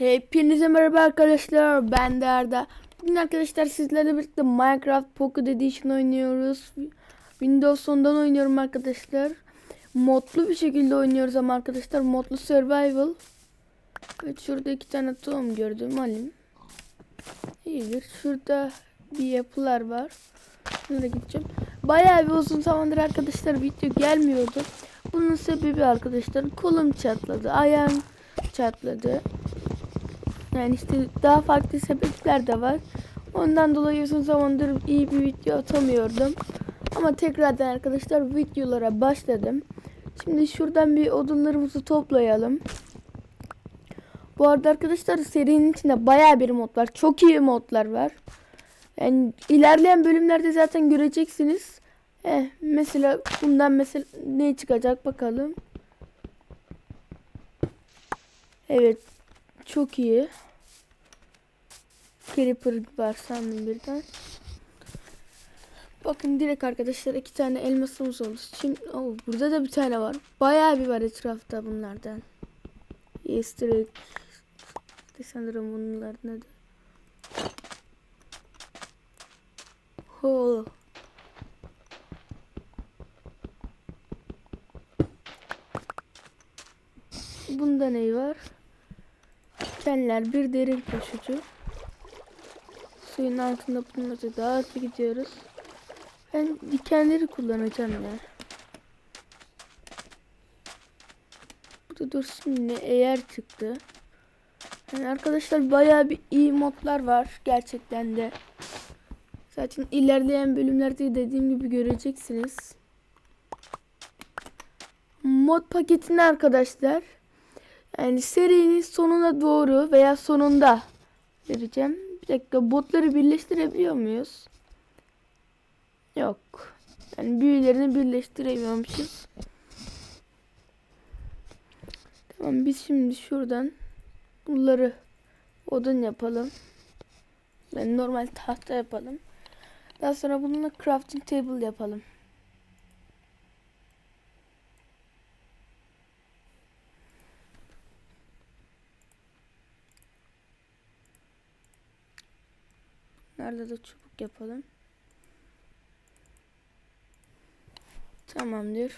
Hepinize merhaba arkadaşlar. Ben de Arda. Bugün arkadaşlar sizlerle birlikte Minecraft Pocket Edition oynuyoruz. Windows 10'dan oynuyorum arkadaşlar. Modlu bir şekilde oynuyoruz ama arkadaşlar modlu survival. Evet şurada iki tane tohum gördüm alayım. İyidir. Şurada bir yapılar var. Şuna gideceğim. Bayağı bir uzun zamandır arkadaşlar video gelmiyordu. Bunun sebebi arkadaşlar kolum çatladı. Ayağım çatladı. Yani işte daha farklı sebepler de var. Ondan dolayı uzun zamandır iyi bir video atamıyordum. Ama tekrardan arkadaşlar videolara başladım. Şimdi şuradan bir odunlarımızı toplayalım. Bu arada arkadaşlar serinin içinde bayağı bir mod var. Çok iyi modlar var. Yani ilerleyen bölümlerde zaten göreceksiniz. Eh, mesela bundan mesela ne çıkacak bakalım. Evet. Çok iyi. Creeper var sandım birden. Bakın direkt arkadaşlar iki tane elmasımız oldu. Şimdi oh, burada da bir tane var. Bayağı bir var etrafta bunlardan. Easter egg. Sanırım bunlar ne de. Ho. Bunda ne var? Dikenler bir derin koşucu. Suyun altında bulunca daha hızlı gidiyoruz. Ben dikenleri kullanacağım ya. Bu da dursun yine eğer çıktı. Yani arkadaşlar bayağı bir iyi modlar var gerçekten de. Zaten ilerleyen bölümlerde dediğim gibi göreceksiniz. Mod paketini arkadaşlar yani serinin sonuna doğru veya sonunda vereceğim. Dakika botları birleştirebiliyor muyuz? Yok. Yani büyülerini birleştiremiyormuşuz. Tamam biz şimdi şuradan bunları odun yapalım. Yani normal tahta yapalım. Daha sonra bununla crafting table yapalım. Nerede de çubuk yapalım. Tamamdır.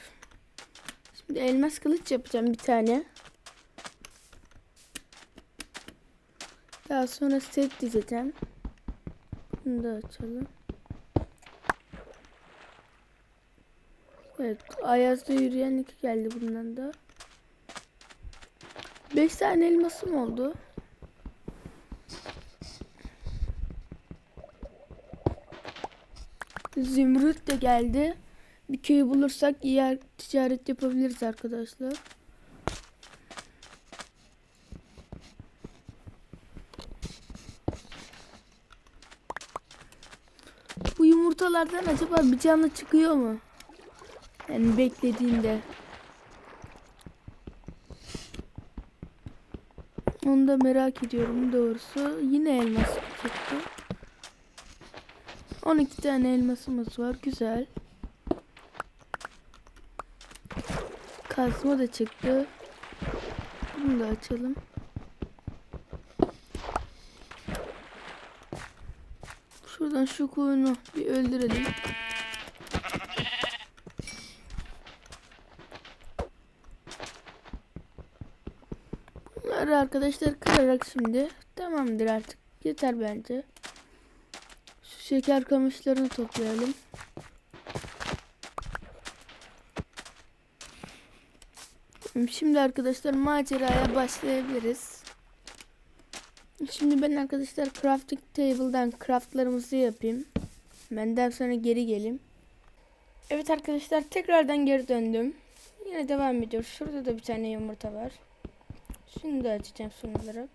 Şimdi elmas kılıç yapacağım bir tane. Daha sonra set dizeceğim. Bunu da açalım. Evet, Ayaz'da yürüyen iki geldi bundan da. 5 tane elmasım oldu. Zümrüt de geldi. Bir köyü bulursak iyi ticaret yapabiliriz arkadaşlar. Bu yumurtalardan acaba bir canlı çıkıyor mu? Yani beklediğinde. Onu da merak ediyorum doğrusu. Yine elmas çıktı. 12 tane elmasımız var. Güzel. Kazma da çıktı. Bunu da açalım. Şuradan şu koyunu bir öldürelim. Bunları arkadaşlar kırarak şimdi tamamdır artık. Yeter bence. Şeker kamışlarını toplayalım. Şimdi arkadaşlar maceraya başlayabiliriz. Şimdi ben arkadaşlar crafting table'dan craftlarımızı yapayım. Benden sonra geri geleyim. Evet arkadaşlar tekrardan geri döndüm. Yine devam ediyor. Şurada da bir tane yumurta var. Şunu da açacağım son olarak.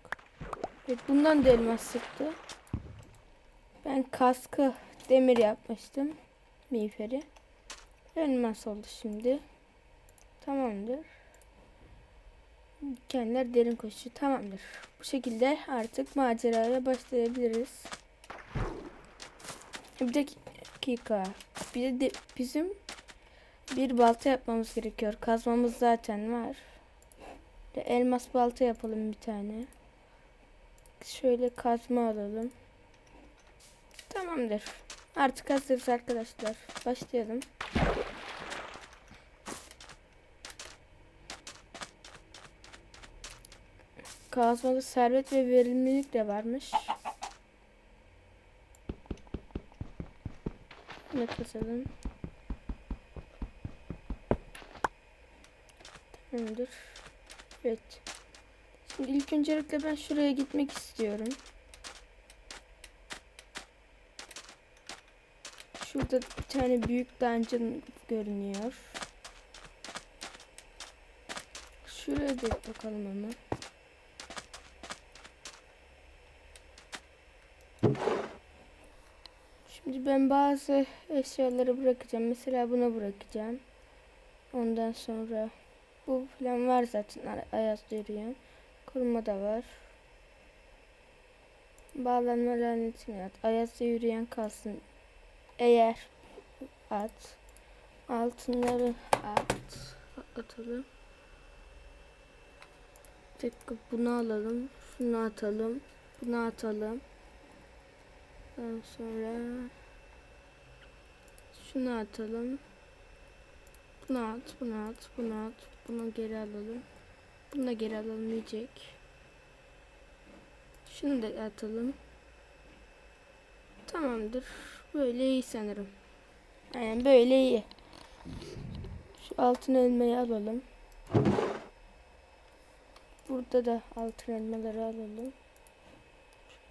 Evet bundan da elmas çıktı. Ben kaskı demir yapmıştım. Miğferi. Elmas oldu şimdi. Tamamdır. Dikenler derin koşu. Tamamdır. Bu şekilde artık maceraya başlayabiliriz. Bir dakika. Bir de bizim bir balta yapmamız gerekiyor. Kazmamız zaten var. Elmas balta yapalım bir tane. Şöyle kazma alalım. Tamamdır. Artık hazırız arkadaşlar. Başlayalım. Kazmada servet ve verimlilik de varmış. Ne kazalım? Tamamdır. Evet. Şimdi ilk öncelikle ben şuraya gitmek istiyorum. Şurada bir tane büyük dungeon görünüyor. Şuraya da bakalım ama. Şimdi ben bazı eşyaları bırakacağım. Mesela buna bırakacağım. Ondan sonra bu falan var zaten Ay- Ayaz'da yürüyen. Koruma da var. Bağlanma lanetini at. Ayaz'da yürüyen kalsın. Eğer at. Altınları at. Atalım. Dakika bunu alalım. Şunu atalım. Bunu atalım. Ondan sonra şunu atalım. Bunu at, bunu at, bunu at. Bunu geri alalım. Bunu da geri alalım diyecek. Şunu da atalım. Tamamdır. Böyle iyi sanırım. Yani böyle iyi. Şu altın elmayı alalım. Burada da altın elmaları alalım.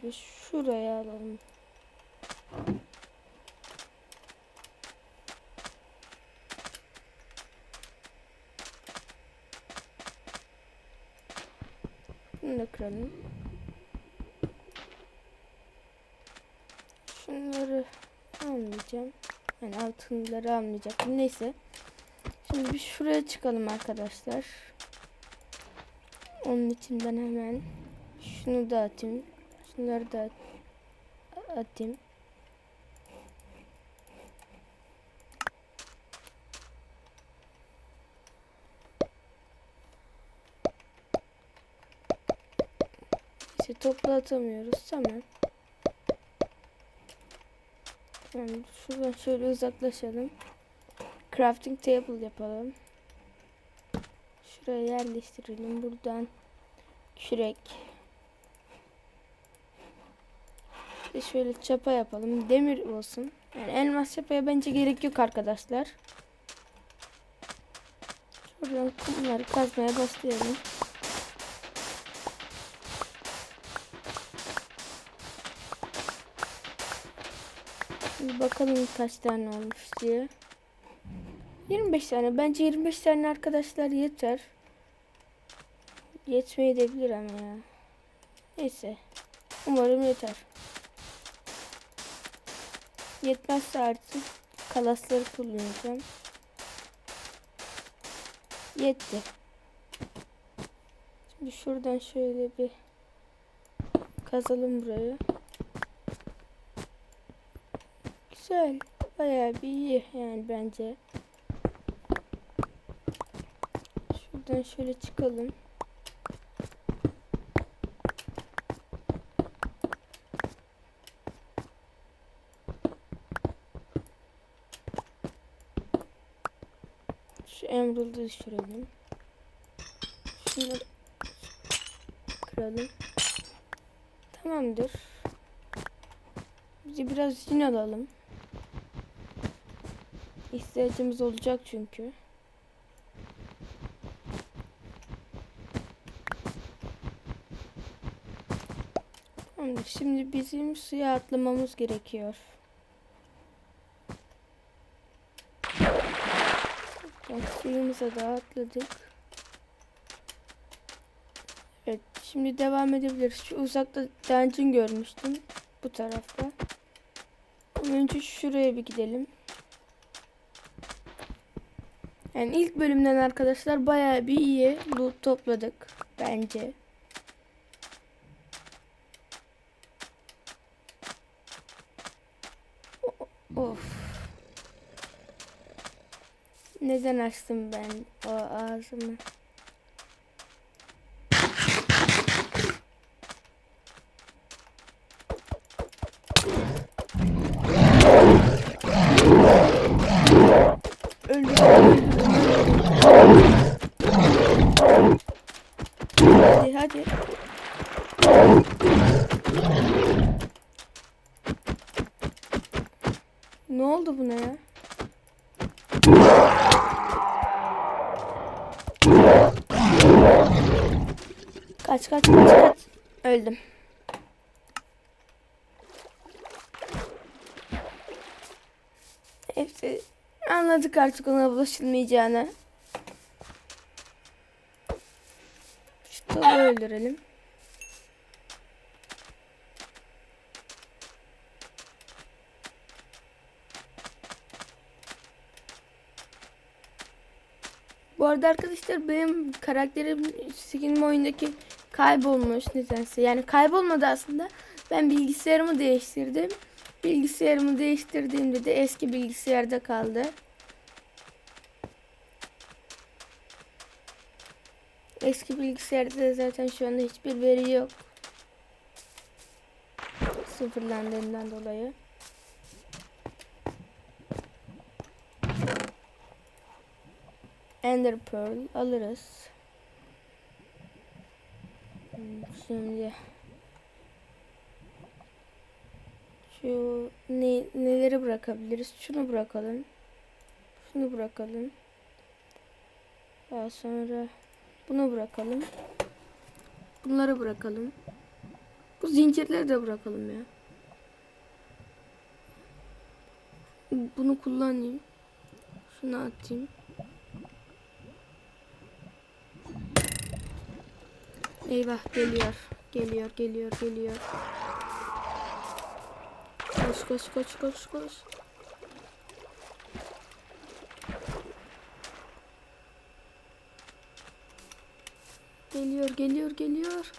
Şöyle şuraya alalım. Bunu da kıralım. Şunları almayacağım. Yani altınları almayacaktım. Neyse. Şimdi bir şuraya çıkalım arkadaşlar. Onun için ben hemen şunu da atayım. Şunları da at- atayım. İşte topla atamıyoruz. Tamam. Tamam. Şuradan şöyle uzaklaşalım. Crafting table yapalım. Şuraya yerleştirelim. Buradan kürek. De şöyle çapa yapalım. Demir olsun. Yani elmas çapaya bence gerek yok arkadaşlar. Şuradan kumları kazmaya başlayalım. Şimdi bakalım kaç tane olmuş diye. 25 tane. Bence 25 tane arkadaşlar yeter. Yetmeyebilir ama ya. Neyse. Umarım yeter. Yetmezse artık kalasları kullanacağım. Yetti. Şimdi şuradan şöyle bir kazalım burayı. Güzel. Bayağı bir iyi yani bence. Şuradan şöyle çıkalım. Şu emerald'ı düşürelim. Şunları kıralım. Tamamdır. Bize biraz yün alalım. İhtiyacımız olacak çünkü. Şimdi bizim suya atlamamız gerekiyor. Yani suyumuza da atladık. Evet. Şimdi devam edebiliriz. Şu uzakta dungeon görmüştüm. Bu tarafta. Önce şuraya bir gidelim. Yani ilk bölümden arkadaşlar bayağı bir iyi loot topladık bence. Of. Neden açtım ben o ağzımı? Ne oldu buna ya? Kaç kaç kaç kaç. Öldüm. Hepsi anladık artık ona bulaşılmayacağını. Öldürelim. Bu arada arkadaşlar benim karakterim skinim oyundaki kaybolmuş nedense. Yani kaybolmadı aslında. Ben bilgisayarımı değiştirdim. Bilgisayarımı değiştirdiğimde de eski bilgisayarda kaldı. Eski bilgisayarda da zaten şu anda hiçbir veri yok. Sıfırlandığından dolayı. Ender Pearl alırız. Şimdi şu ne, neleri bırakabiliriz? Şunu bırakalım. Şunu bırakalım. Daha sonra bunu bırakalım. Bunları bırakalım. Bu zincirleri de bırakalım ya. Bunu kullanayım. Şunu atayım. Eyvah geliyor. Geliyor, geliyor, geliyor. Koş, koş, koş, koş, koş. Geliyor, geliyor, geliyor.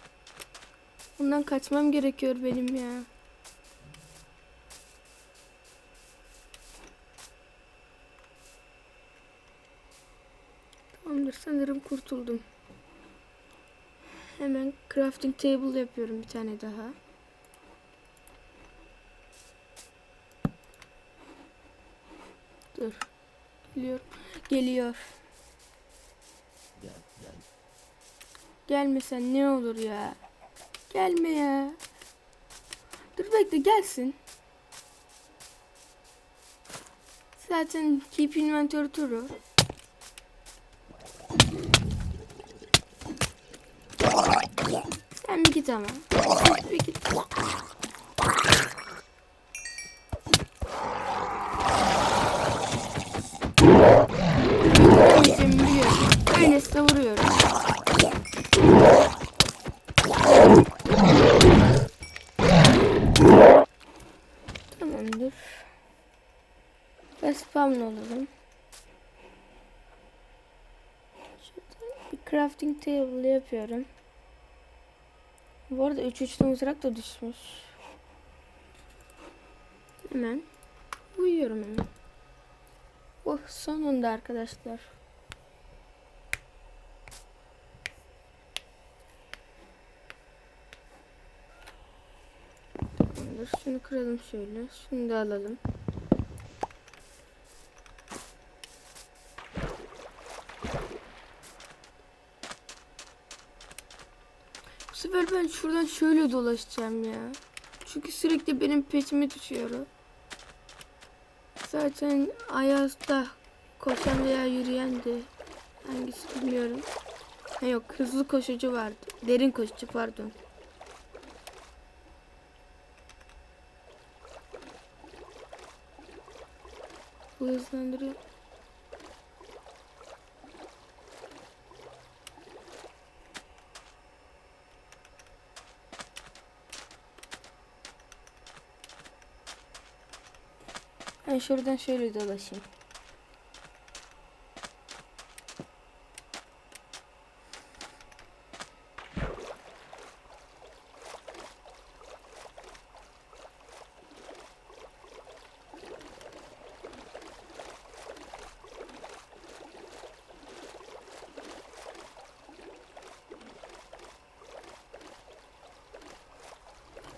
Bundan kaçmam gerekiyor benim ya. Tamamdır, sanırım kurtuldum. Hemen crafting table yapıyorum bir tane daha. Dur. Geliyor. Geliyor. Gelmesen ne olur ya. Gelme ya. Dur bekle gelsin. Zaten keep inventory turu. Sen bir git ama. Sen bir git. Anneciğim biliyorum. Öylesine vuruyorum. Ve spawn olalım. Şurada bir crafting table yapıyorum. Bu arada 3 3 mızrak da düşmüş. Hemen uyuyorum hemen. Oh sonunda arkadaşlar. Şunu kıralım şöyle. Şunu da alalım. Sefer ben şuradan şöyle dolaşacağım ya. Çünkü sürekli benim peşime düşüyor o. Zaten Ayaz'da koşan veya yürüyen de hangisi bilmiyorum. Ha yok hızlı koşucu vardı. Derin koşucu pardon. Bu hızlandırıyor. Ben şuradan şöyle dolaşayım.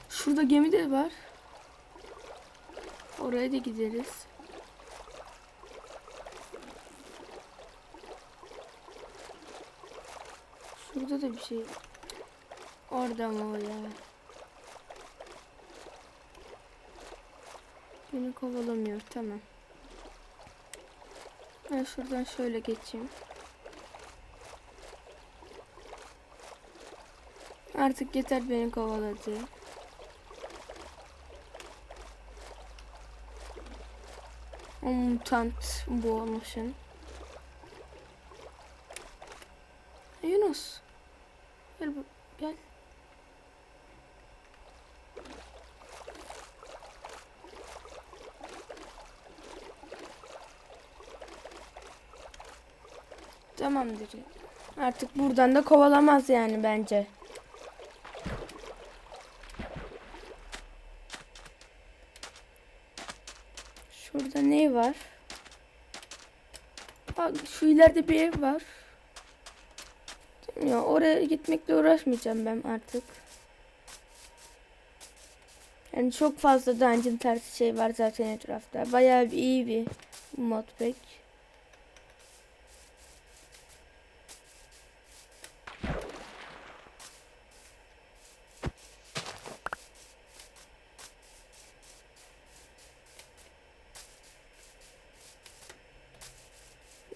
Şurada gemi de var. Oraya da gideriz. Şurada da bir şey. Orada mı o ya? Beni kovalamıyor tamam. Ben şuradan şöyle geçeyim. Artık yeter beni kovaladı. O mutant bu olmuşsun. Yunus. Gel bu gel. Tamamdır. Artık buradan da kovalamaz yani bence. Şurada ne var? Bak şu ileride bir ev var. Ya oraya gitmekle uğraşmayacağım ben artık. Yani çok fazla dungeon tarzı şey var zaten etrafta. Bayağı bir iyi bir modpack.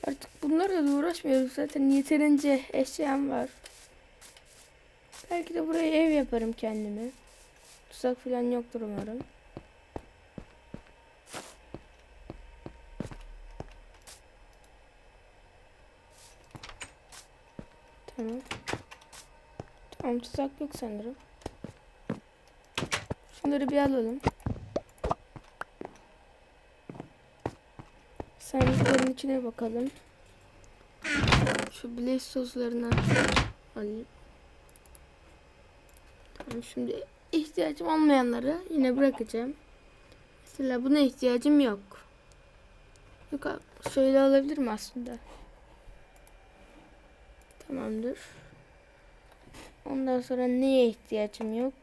Artık bunlarla da uğraşmıyorum zaten yeterince eşyam var. Belki de buraya ev yaparım kendime. Tuzak falan yoktur umarım. Tamam. Tamam tuzak yok sanırım. Şunları bir alalım. Sandıkların içine bakalım. Şu blaze soslarını alayım. Tamam şimdi ihtiyacım olmayanları yine bırakacağım. Mesela buna ihtiyacım yok. Yok abi, şöyle alabilirim aslında. Tamamdır. Ondan sonra neye ihtiyacım yok?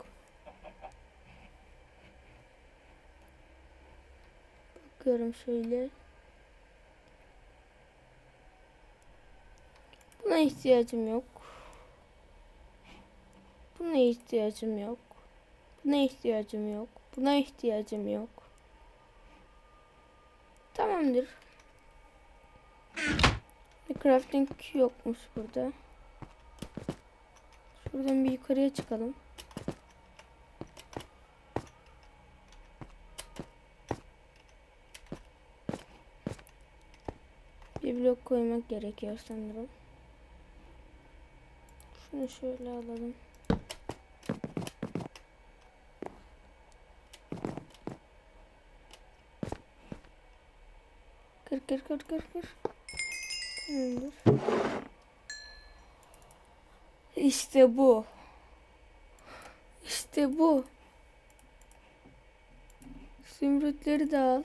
Bakıyorum şöyle. İhtiyacım yok. Buna ihtiyacım yok. Buna ihtiyacım yok. Buna ihtiyacım yok. Tamamdır. Crafting yokmuş burada. Şuradan bir yukarıya çıkalım. Bir blok koymak gerekiyor sanırım. Şunu şöyle alalım. Kır kır kır kır kır. Tamamdır. İşte bu. İşte bu. Zümrütleri de al.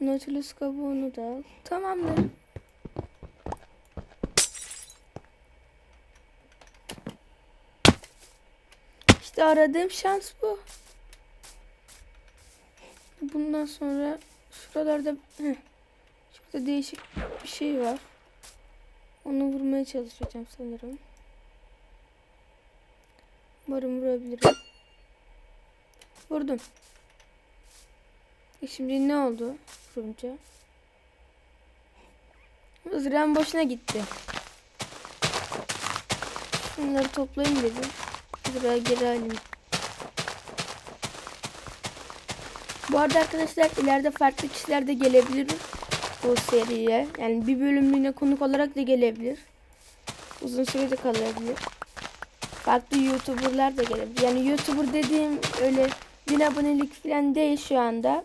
Nautilus kabuğunu da al. Tamamdır. İşte aradığım şans bu. Bundan sonra şuralarda heh, şurada değişik bir şey var. Onu vurmaya çalışacağım sanırım. Umarım vurabilirim. Vurdum. E şimdi ne oldu vurunca? Mızrağım boşuna gitti. Bunları toplayayım dedim. Mızrağı geri. Bu arada arkadaşlar ileride farklı kişiler de gelebilir bu seriye. Yani bir bölümlüğüne konuk olarak da gelebilir. Uzun süre de kalabilir. Farklı YouTuber'lar da gelebilir. Yani YouTuber dediğim öyle bin abonelik falan değil şu anda.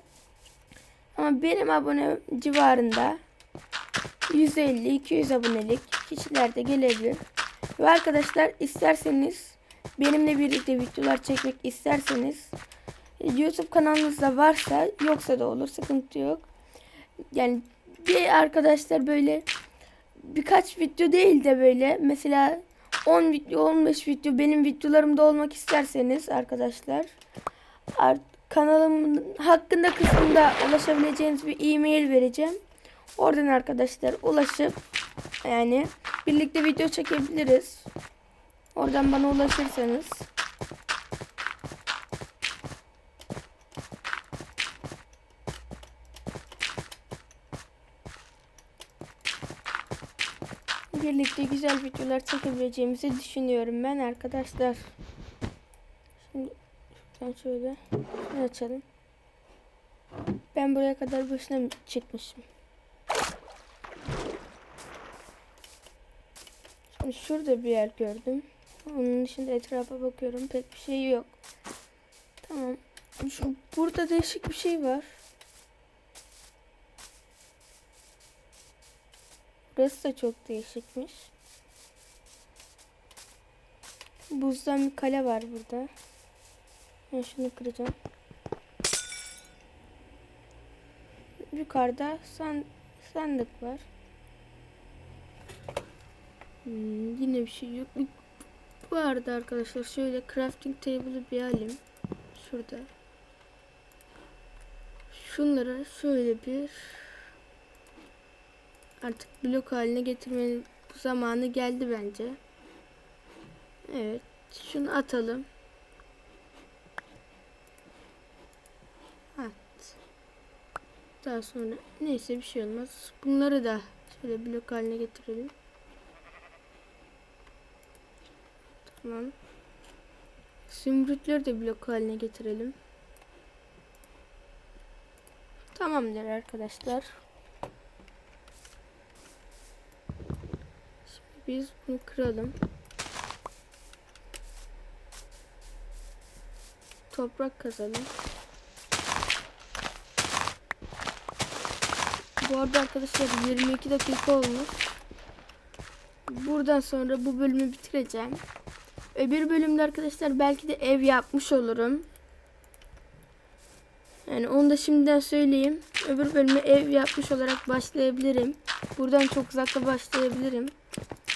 Ama benim abone civarında 150-200 abonelik kişiler de gelebilir. Ve arkadaşlar isterseniz benimle birlikte videolar çekmek isterseniz YouTube kanalınızda varsa yoksa da olur sıkıntı yok. Yani bir arkadaşlar böyle birkaç video değil de böyle mesela 10 video 15 video benim videolarımda olmak isterseniz arkadaşlar art, kanalımın hakkında kısmında ulaşabileceğiniz bir e-mail vereceğim. Oradan arkadaşlar ulaşıp yani birlikte video çekebiliriz. Oradan bana ulaşırsanız. Birlikte güzel videolar çekebileceğimizi düşünüyorum ben arkadaşlar. Şimdi şuradan şöyle açalım. Ben buraya kadar boşuna mı çıkmışım? Şimdi şurada bir yer gördüm. Onun dışında etrafa bakıyorum. Pek bir şey yok. Tamam. Şu, burada değişik bir şey var. Burası da çok değişikmiş. Buzdan bir kale var burada. Ben şunu kıracağım. Yukarıda san, sandık var. Hmm, yine bir şey yok. Bir- Bu arada arkadaşlar şöyle crafting table'ı bir alayım. Şurada. Şunları şöyle bir artık blok haline getirmenin zamanı geldi bence. Evet. Şunu atalım. At. Daha sonra neyse bir şey olmaz. Bunları da şöyle blok haline getirelim. Tamam. Zümrütleri de blok haline getirelim. Tamamdır arkadaşlar. Şimdi biz bunu kıralım. Toprak kazalım. Bu arada arkadaşlar 22 dakika olmuş. Buradan sonra bu bölümü bitireceğim. Öbür bölümde arkadaşlar belki de ev yapmış olurum. Yani onu da şimdiden söyleyeyim. Öbür bölüme ev yapmış olarak başlayabilirim. Buradan çok uzakta başlayabilirim.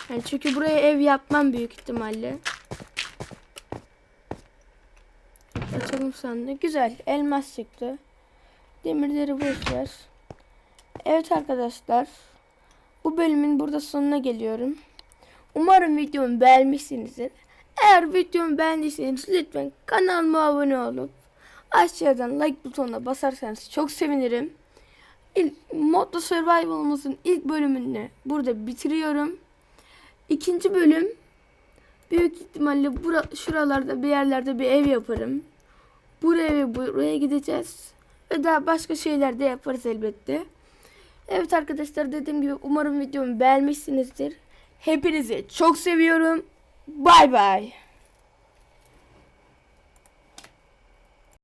Yani çünkü buraya ev yapmam büyük ihtimalle. Açalım sandığı. Güzel. Elmas çıktı. Demirleri boş ver. Evet arkadaşlar. Bu bölümün burada sonuna geliyorum. Umarım videomu beğenmişsinizdir. Eğer videomu beğendiyseniz lütfen kanalıma abone olup aşağıdan like butonuna basarsanız çok sevinirim. İlk, Modda Survival'ımızın ilk bölümünü burada bitiriyorum. İkinci bölüm büyük ihtimalle bura, şuralarda bir yerlerde bir ev yaparım. Buraya ve buraya gideceğiz. Ve daha başka şeyler de yaparız elbette. Evet arkadaşlar dediğim gibi umarım videomu beğenmişsinizdir. Hepinizi çok seviyorum. Bye bye.